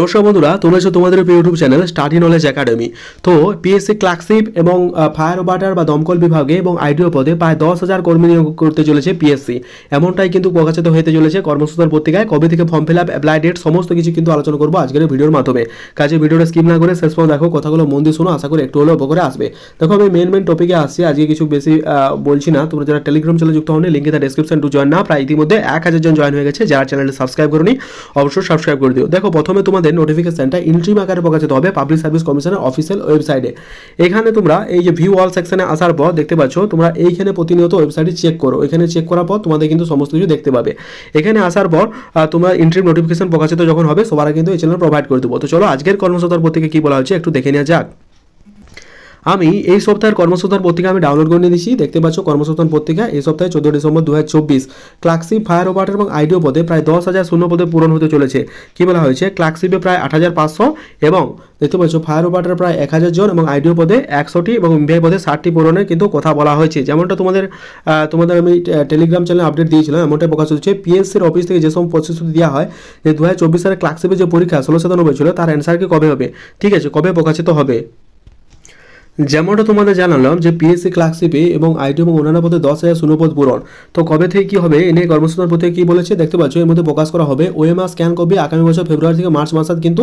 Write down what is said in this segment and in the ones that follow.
নমস্কার বন্ধুরা, তোমরা হচ্ছে তোমাদের YouTube channel study knowledge academy তো পিএসসি ক্লার্কশিপ এবং ফায়ার ওয়াটার বা দমকল বিভাগে এবং আইডিও পদে প্রায় দশ হাজার কর্মী নিয়োগ করতে চলেছে পিএসসি এমনটাই কিন্তু প্রকাশিত হতে চলেছে কর্মসূচার পত্রিকায়। কবে থেকে form fill up apply date সমস্ত কিছু কিন্তু আলোচনা করব আজকের ভিডিওর মাধ্যমে। কাজে ভিডিওটা স্কিপ না করে শেষ পর্যন্ত দেখো, কথাগুলো মন দিয়ে শোনো, আশা করি একটু হলেও উপকারে আসবে। দেখো, আমি মেন মেন টপিকে আসছি। আজকে কিছু বেশি বলছি না। তোমরা যারা টেলিগ্রাম চ্যানেল যুক্ত হন লিঙ্কে তার ডেসক্রিপশন টু জয়েন না প্রায় ইতিমধ্যে এক হাজার জন জয়েন হয়ে গেছে। যারা চ্যানেলটি সাবস্ক্রাইব করনি, অবশ্যই সাবস্ক্রাইব করে দিও। দেখো, প্রথমে তোমাদের নোটিফিকেশনটা ইন্ট্রিম আকারে প্রকাশিত হবে পাবলিক সার্ভিস কমিশনের অফিসিয়াল ওয়েবসাইটে এখানে তোমরা এই যে ভিউ অল সেকশনে আসার পর দেখতে পাচ্ছ, তোমরা এইখানে প্রতিনিয়ত ওয়েবসাইটে চেক করো। এখানে চেক করার পর তোমাদের কিন্তু সমস্ত কিছু দেখতে পাবে। এখানে আসার পর তোমরা ইন্ট্রিম নোটিফিকেশন প্রকাশিত যখন হবে, সবার কিন্তু এই চ্যানেল প্রোভাইড করে দেবো। তো চলো, আজকের কর্মসূতার থেকে কি বলা হচ্ছে একটু দেখে নেওয়া যাক। আমি এই সপ্তাহের কর্মসূত্র পত্রিকা আমি ডাউনলোড করে নিয়েছি দেখতে পাচ্ছ কর্মসূতার পত্রিকা এই সপ্তাহে চোদ্দ ডিসেম্বর দু হাজার চব্বিশ। ক্লার্কশিপ, ফায়ার ওভার্টার এবং আইডিও পদে প্রায় দশ হাজার শূন্য পদে পূরণ হতে চলেছে। কি বলা হয়েছে? ক্লার্কশিপে প্রায় আট হাজার পাঁচশো এবং দেখতে পাচ্ছ ফায়ার ওভার্টার প্রায় এক হাজার জন এবং আইডিও পদে একশোটি এবং এমবিআই পদে ষাটটি পূরণের কিন্তু কথা বলা হয়েছে। যেমনটা তোমাদের তোমাদের আমি টেলিগ্রাম চ্যানেলে আপডেট দিয়েছিলাম, এমনটাই প্রকাশ হচ্ছে। পিএসসির অফিস থেকে যে সব প্রতিশ্রুতি দেওয়া হয়, যে দু হাজার চব্বিশ সালে ক্লার্কশিপের যে পরীক্ষা ষোলো সাতানব্বই ছিল, তার অ্যান্সার কি কবে হবে? ঠিক আছে, কবে প্রকাশিত হবে? যেমনটা তোমাদের জানালাম যে পিএসসি ক্লার্কশিপে এবং আইটি এবং অন্যান্য পদে দশ হাজার শূন্যপদ পূরণ। তো কবে থেকে কি হবে? এ নিয়ে কর্মসূচির প্রতি কি বলেছে? দেখতে পাচ্ছ, এর মধ্যে প্রকাশ করা হবে। ওএমআর স্ক্যান কপি আগামী বছর ফেব্রুয়ারি থেকে মার্চ মাসাত কিন্তু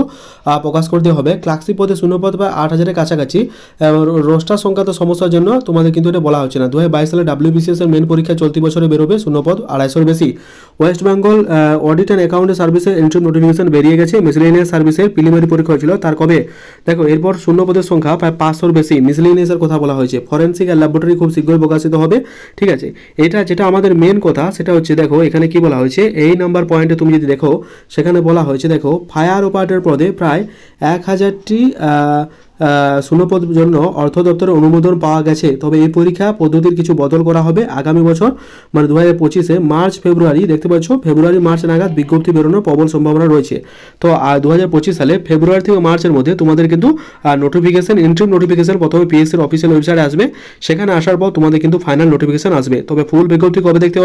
প্রকাশ করতে হবে। ক্লার্কশিপ পদে শূন্যপদ বা আট হাজারের কাছাকাছি। রোস্টার সংক্রান্ত সমস্যার জন্য তোমাদের কিন্তু এটা বলা হচ্ছে না। দু হাজার বাইশ সালে ডাব্লিউবিসিএস এর মেন পরীক্ষা চলতি বছরে বেরোবে শূন্যপদ আড়াইশোর বেশি। West Bengal audit and account সার্ভিসের এন্ট্রি নোটিফিকেশন বেরিয়ে গেছে। মিসলেনিয়াস সার্ভিসের প্রিলিমিনারি পরীক্ষা হয়েছিল। তার কবে? দেখো, এরপর শূন্য পদের সংখ্যা প্রায় পাঁচশোর বেশি। মিসলেনিয়াসের কথা বলা হয়েছে। ফরেন্সিক আর ল্যাবরেটরি খুব শীঘ্রই প্রকাশিত হবে। ঠিক আছে? এটা যেটা আমাদের মেন কথা, সেটা হচ্ছে দেখো, এখানে কি বলা হয়েছে? এই নাম্বার পয়েন্টে তুমি যদি দেখো, সেখানে বলা হয়েছে দেখো ফায়ার অপারেটর পদে প্রায় এক হাজারটি শূন্যপদ জন্য অর্থ দপ্তরের অনুমোদন পাওয়া গেছে। তবে এই পরীক্ষা পদ্ধতির কিছু বদল করা হবে আগামী বছর মানে দু হাজার পঁচিশে মার্চ, ফেব্রুয়ারি। দেখতে পাচ্ছ, ফেব্রুয়ারি, মার্চ নাগাদ বিজ্ঞপ্তি বেরোনোর প্রবল সম্ভাবনা রয়েছে। তো দু হাজার পঁচিশ সালে ফেব্রুয়ারি থেকে মার্চের মধ্যে তোমাদের কিন্তু নোটিফিকেশন ইন্ট্রিম নোটিফিকেশন প্রথমে পিএসসির অফিসিয়াল ওয়েবসাইটে আসবে। সেখানে আসার পর তোমাদের কিন্তু ফাইনাল নোটিফিকেশন আসবে। তবে ফুল বিজ্ঞপ্তি কবে দেখতে